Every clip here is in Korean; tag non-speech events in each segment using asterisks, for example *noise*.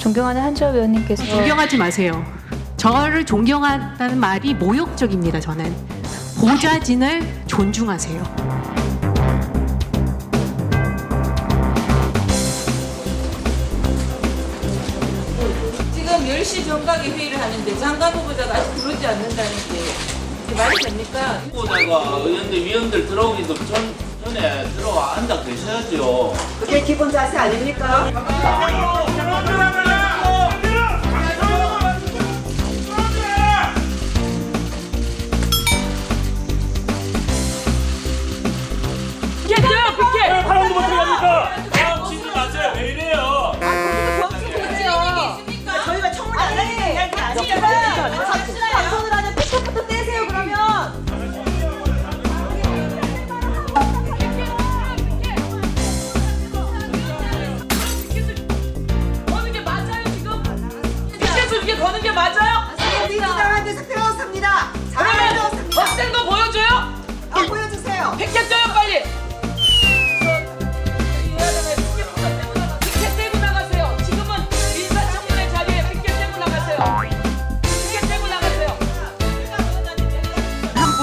존경하는 한지아 위원님께서 존경하지 마세요. 저를 존경한다는 말이 모욕적입니다. 저는 보좌진을 존중하세요. 지금 10시 정각에 회의를 하는데 장관 후보자가 아직 부르지 않는다는 게 말이 됩니까? 후보자가 의원들 위원들 들어오기도 전, 전에 들어와 앉아 계셔야죠. 그게 기본 자세 아닙니까?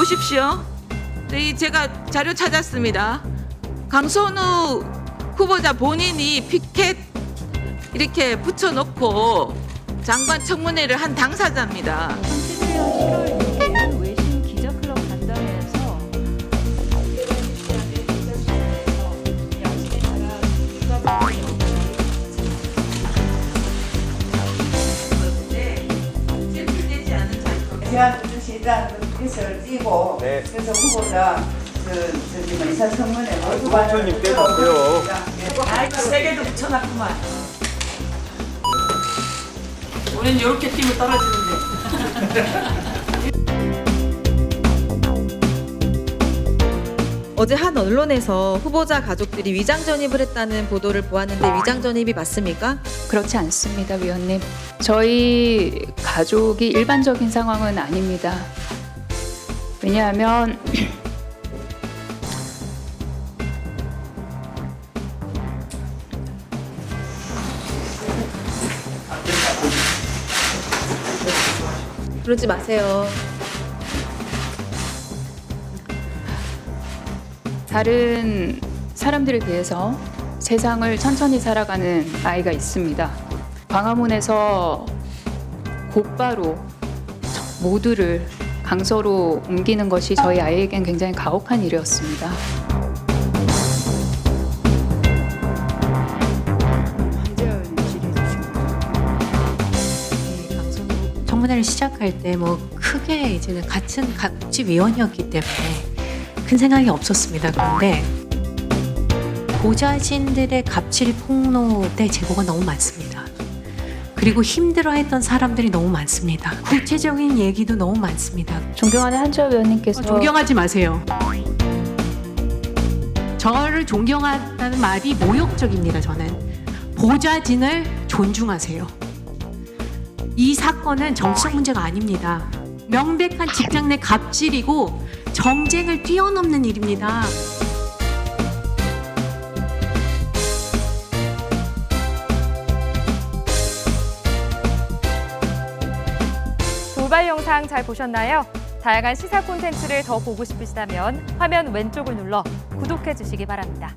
보십시오. 네, 제가 자료 찾았습니다. 강선우 후보자 본인이 피켓 이렇게 붙여놓고 장관 청문회를 한 당사자입니다. 7월 6일 외신 기자클럽 간담회에서 제한 주시다 뜻을 띄고 그래서 후보자 그 저기 뭐 인사청문회 모두 관여님 떼주세요. 세개도 붙여놨구만. 우리는 이렇게 뛰면 떨어지는데. *laughs* 어제 한 언론에서 후보자 가족들이 위장 전입을 했다는 보도를 보았는데 위장 전입이 맞습니까? 그렇지 않습니다, 위원님. 저희 가족이 일반적인 상황은 아닙니다. 왜냐하면 그러지 마세요. 다른 사람들에 비해서 세상을 천천히 살아가는 아이가 있습니다. 광화문에서 곧바로 모두를 강서로 옮기는 것이 저희 아이에겐 굉장히 가혹한 일이었습니다. 청문회를 시작할 때 뭐 크게 이제는 같은 갑질위원이었기 때문에 큰 생각이 없었습니다. 그런데 보좌진들의 갑질 폭로의 제보가 너무 많습니다. 그리고 힘들어했던 사람들이 너무 많습니다. 구체적인 얘기도 너무 많습니다. 존경하는 한지아 위원님께서 존경하지 마세요. 저를 존경한다는 말이 모욕적입니다. 저는 보좌진을 존중하세요. 이 사건은 정치적 문제가 아닙니다. 명백한 직장 내 갑질이고 정쟁을 뛰어넘는 일입니다. 돌발 영상 잘 보셨나요? 다양한 시사 콘텐츠를 더 보고 싶으시다면 화면 왼쪽을 눌러 구독해 주시기 바랍니다.